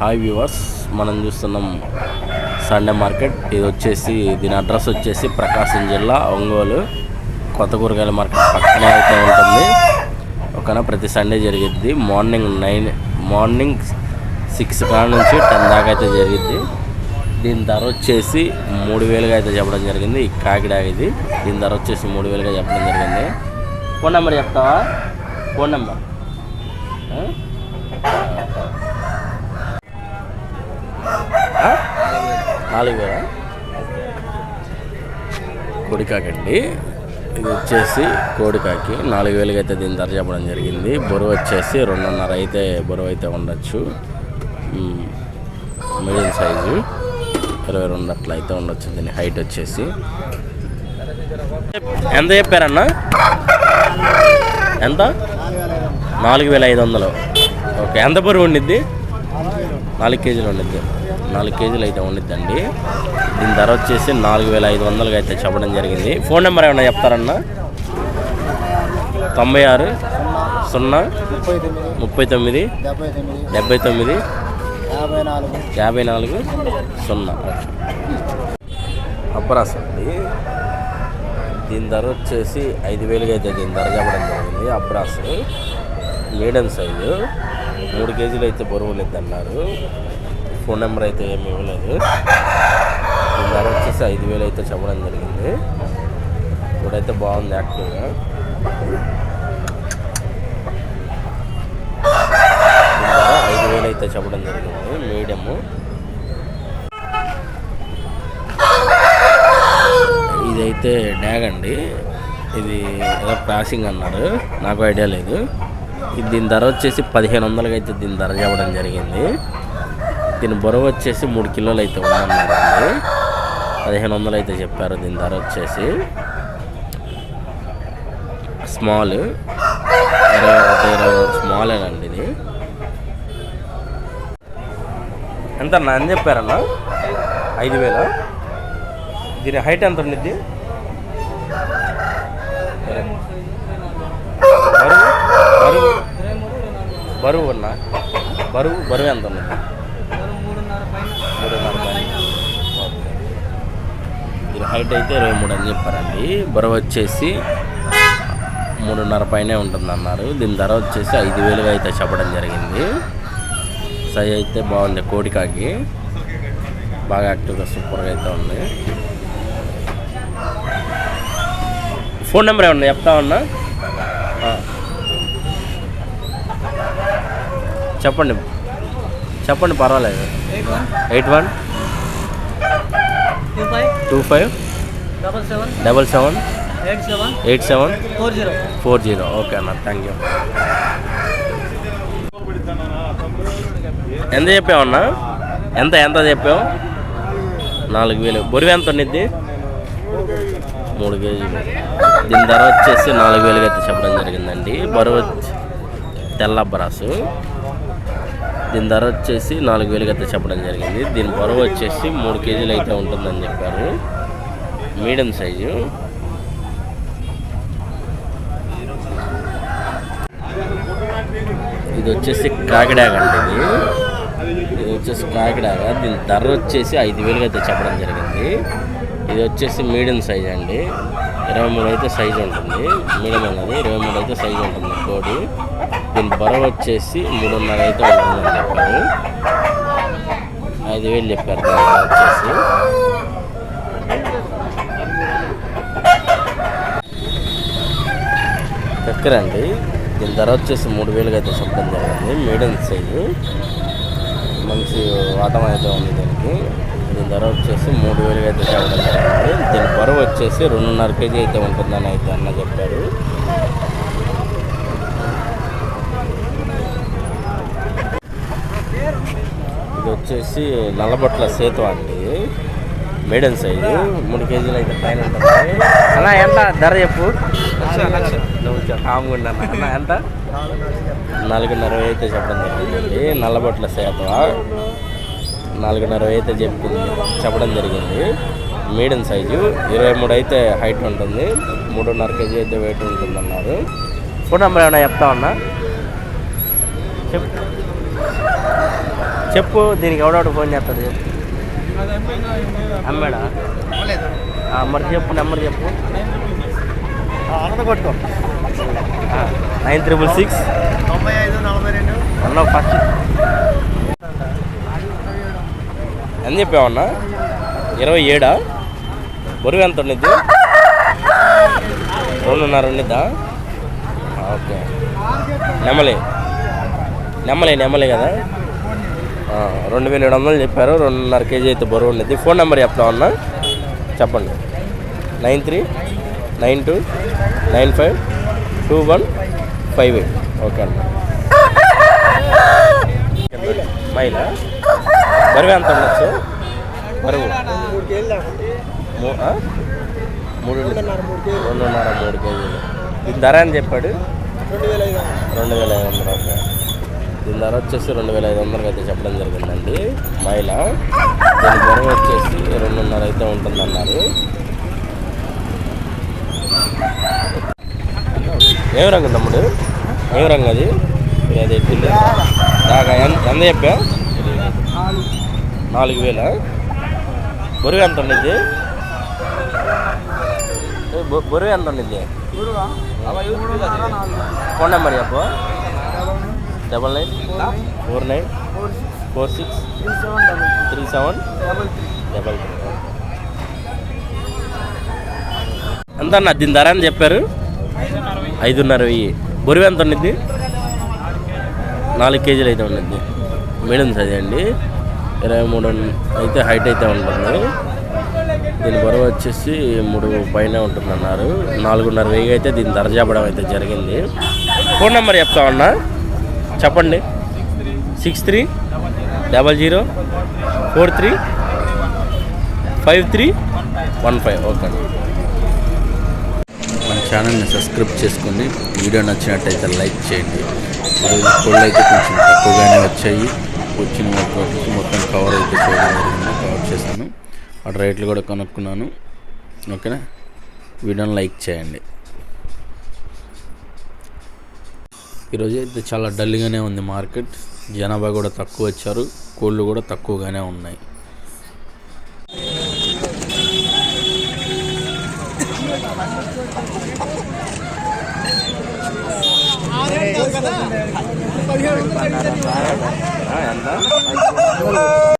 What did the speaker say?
Hi viewers మనం చూస్తున్నాం Sunday market ఇది వచ్చేసి దీని అడ్రస్ వచ్చేసి ప్రకాశం జిల్లా ఒంగోలు. కొత్త కూరగాయల మార్కెట్ పక్కనే అయితే ఉంటుంది. ఒకనా ప్రతి సండే జరిగిద్ది. మార్నింగ్ నైన్ మార్నింగ్ సిక్స్ కాడ నుంచి టెన్ దాకా అయితే జరిగిద్ది. దీని ధర వచ్చేసి మూడు వేలుగా అయితే చెప్పడం జరిగింది. ఈ కాకిడా ఇది. దీని ధర వచ్చేసి మూడు వేలుగా చెప్పడం జరిగింది. ఫోన్ నెంబర్ చెప్తావా? ఫోన్ నెంబర్ నాలుగు వేల కోడికాకండి. ఇది వచ్చేసి కోడికాకి నాలుగు వేలకి అయితే దీని ధర చెప్పడం జరిగింది. బరువు వచ్చేసి రెండున్నర అయితే బరువు అయితే ఉండొచ్చు. మీడియం సైజు ఇరవై రెండు అట్లా అయితే ఉండొచ్చు. దీని హైట్ వచ్చేసి ఎంత చెప్పారన్నా? ఎంత? నాలుగు వేల ఐదు వందలు. ఓకే. ఎంత బరువు ఉండిద్ది? నాలుగు కేజీలు ఉండిద్ది. నాలుగు కేజీలు అయితే ఉండిద్దండి. దీని ధర వచ్చేసి నాలుగు వేల ఐదు వందలుగా అయితే చెప్పడం జరిగింది. ఫోన్ నెంబర్ ఏమన్నా చెప్తారన్నా? తొంభై ఆరు సున్నా ముప్పై తొమ్మిది తొమ్మిది డెబ్బై తొమ్మిది యాభై నాలుగు యాభై నాలుగు సున్నా. అప్పరాస్ అండి దీని ధర వచ్చేసి ఐదు వేలుగా అయితే దీని ధర చెప్పడం జరిగింది. అప్రాస్. Medium size. మూడు కేజీలు అయితే బరువులు అన్నారు. ఫోన్ నెంబర్ అయితే ఏమి ఇవ్వలేదు. దీని ధర వచ్చేసి ఐదు వేలు అయితే చెప్పడం జరిగింది. ఇప్పుడైతే బాగుంది యాక్టివ్గా. ధర ఐదు వేలు అయితే చెప్పడం జరిగింది. మీడియము. ఇదైతే డ్యాగ్ అండి. ఇది ఏదో క్రాసింగ్ అన్నారు నాకు ఐడియా లేదు. ఇది దీని ధర వచ్చేసి పదిహేను వందలకి అయితే దీని ధర చెప్పడం జరిగింది. దీని బరువు వచ్చేసి మూడు కిలోలు అయితే ఉందన్నారండి. పదిహేను వందలు అయితే చెప్పారు దీని ధర వచ్చేసి. స్మాల్. ఇరవై ఒకటి ఇరవై స్మాలేనండి ఇది. ఎంత అన్న అని చెప్పారన్నా? ఐదు వేల? దీని హైట్ ఎంత ఉండిద్ది? బరువు? బరువు? బరువు అన్న? బరువు బరువు ఎంత ఉన్నది దీని హైట్ అయితే ఇరవై మూడు అని చెప్పారండి. బరువు వచ్చేసి మూడున్నర పైనే ఉంటుంది అన్నారు దీని ధర వచ్చేసి ఐదు వేలుగా అయితే చెప్పడం జరిగింది. సైజ్ అయితే బాగుంది. కోడికాకి బాగా యాక్టివ్గా సూపర్గా అయితే ఉంది. ఫోన్ నెంబర్ ఏమన్నా చెప్తా ఉన్నా. చెప్పండి. చెప్పండి పర్వాలేదు. Eight one? Two five? Double seven? Eight seven? Four zero. Four zero. Okay అన్న థ్యాంక్ యూ. ఎంత చెప్పావన్నా ఎంత ఎంత చెప్పావు? నాలుగు వేలు. బరువు ఎంత ఉండిద్ది? మూడు కేజీలు. దీని ధర వచ్చేసి నాలుగు వేలుగా అయితే చెప్పడం జరిగిందండి. బరువు తెల్ల బ్రాసు దీని ధర వచ్చేసి నాలుగు వేలుగా అయితే చెప్పడం జరిగింది. దీని బరువు వచ్చేసి మూడు కేజీలు అయితే ఉంటుందని చెప్పారు. Medium size. ఇది వచ్చేసి కాకిడాగ అండి ఇది. ఇది వచ్చేసి కాకిడాగ దీని ధర వచ్చేసి ఐదు వేలుగా అయితే చెప్పడం జరిగింది. ఇది వచ్చేసి మీడియం సైజ్ అండి. ఇరవై మూడు అయితే సైజ్ ఉంటుంది. మీడియం అన్నది ఇరవై మూడు అయితే సైజ్ ఉంటుంది కోడి. దీని బరువు వచ్చేసి మూడున్నర అయితే ఉంటుందని చెప్పారు. ఐదు వేలు చెప్పారు వచ్చేసి. చక్కెర అండి. దీని ధర వచ్చేసి మూడు వేలుగా అయితే చెప్పడం జరిగింది. Medium size. మంచి వాటం అయితే ఉంది దీనికి. దీని ధర వచ్చేసి మూడు వేలుగా అయితే చెప్పడం జరిగింది. దీని బరువు వచ్చేసి రెండున్నర కేజీ అయితే ఉంటుందని అయితే అన్న చెప్పారు. ఇది వచ్చేసి నల్లబొట్ల సేతు అండి. మీడియం సైజు మూడు కేజీలు అయితే పైన ఉంటుంది. అన్న ఎంత? ధర చెప్పు. కామగుండా అన్న ఎంత? నాలుగున్నర అయితే చెప్పడం జరిగింది. నల్లబొట్ల సేత. నాలుగున్నర అయితే చెప్పింది చెప్పడం జరిగింది. మీడియం సైజు ఇరవై మూడు అయితే హైట్ ఉంటుంది. మూడున్నర కేజీ అయితే వెయిట్ ఉంటుంది అన్నారు ఫోన్ నెంబర్ ఏమైనా చెప్తా ఉన్నా చెప్పు. చెప్పు దీనికి ఎవడోడు ఫోన్ చేస్తాడు చెప్పు. అమ్మాడా? ఆ, మరి చెప్పు నెంబర్ చెప్పు. కొట్టుకో. Nine triple six. తొంభై ఐదు నలభై రెండు అన్న? ఫస్ట్ ఎంత చెప్పావన్నా ఇరవై ఏడా? బరువు ఎంత ఉండిద్ది రెండున్నర ఉండిద్దా ఓకే. నెమలి. నెమలి నెమలి కదా? రెండు వేల ఏడు వందలు చెప్పారు. రెండున్నర కేజీ అయితే బరువు ఉండేది ఫోన్ నెంబర్ చెప్తామన్నా చెప్పండి. Nine three nine two nine five two one five eight. Okay అన్న. మైల బరువు ఎంత ఉండొచ్చు? బరువు? మూడు రెండున్నర మూడు కేజీలు. దీని ధర అని చెప్పాడు? రెండు వేల ఐదు వందలు. రెండు వేల ఐదు వందలు ఓకే. దీని ధర వచ్చేసి రెండు వేల ఐదు వందలకి అయితే చెప్పడం జరిగిందండి. మైల? దీని బరువు వచ్చేసి రెండున్నర అయితే ఉంటుందన్నారు. ఏం రంగు తమ్ముడు? ఏం రంగు అది? అదే పిల్లి? దాకా ఎంత చెప్పా? నాలుగు వేల బరువు ఎంత ఉండిద్ది? ఏ, బొ- బరువు ఎంత ఉండిద్ది? ఫోన్ నెంబర్ చెప్పు. Double nine four nine four six three seven double three. ఎంత అన్న దీని ధర అని చెప్పారు. ఐదున్నర వెయ్యి. బొరివి ఎంత ఉండిద్ది? నాలుగు కేజీలు అయితే ఉండిద్ది. మీడియం సైజ్ అండి. ఇరవై మూడు అయితే హైట్ అయితే ఉంటుంది. దీని బరువు వచ్చేసి మూడు పైన ఉంటుందన్నారు. నాలుగున్నర వెయ్యి అయితే దీని ధర చెప్పడం అయితే జరిగింది. ఫోన్ నెంబర్ చెప్తామన్నా చెప్పండి. Six three double zero four three five three one five. Okay. మన ఛానల్ని సబ్స్క్రైబ్ చేసుకుని వీడియో నచ్చినట్టయితే లైక్ చేయండి. ఈరోజు కోళ్ళు అయితే కొంచెం తక్కువగానే వచ్చాయి. వచ్చిన వాటికి మొత్తం కవర్ అయితే చేయడం జరిగింది కవర్ చేశాను. వాటి రేట్లు కూడా కనుక్కున్నాను. ఓకేనా? వీడియోని లైక్ చేయండి. ఈరోజు అయితే చాలా డల్గానే ఉంది మార్కెట్. జనాభా కూడా తక్కువ వచ్చారు కోళ్ళు కూడా తక్కువగానే ఉన్నాయి. ఎంత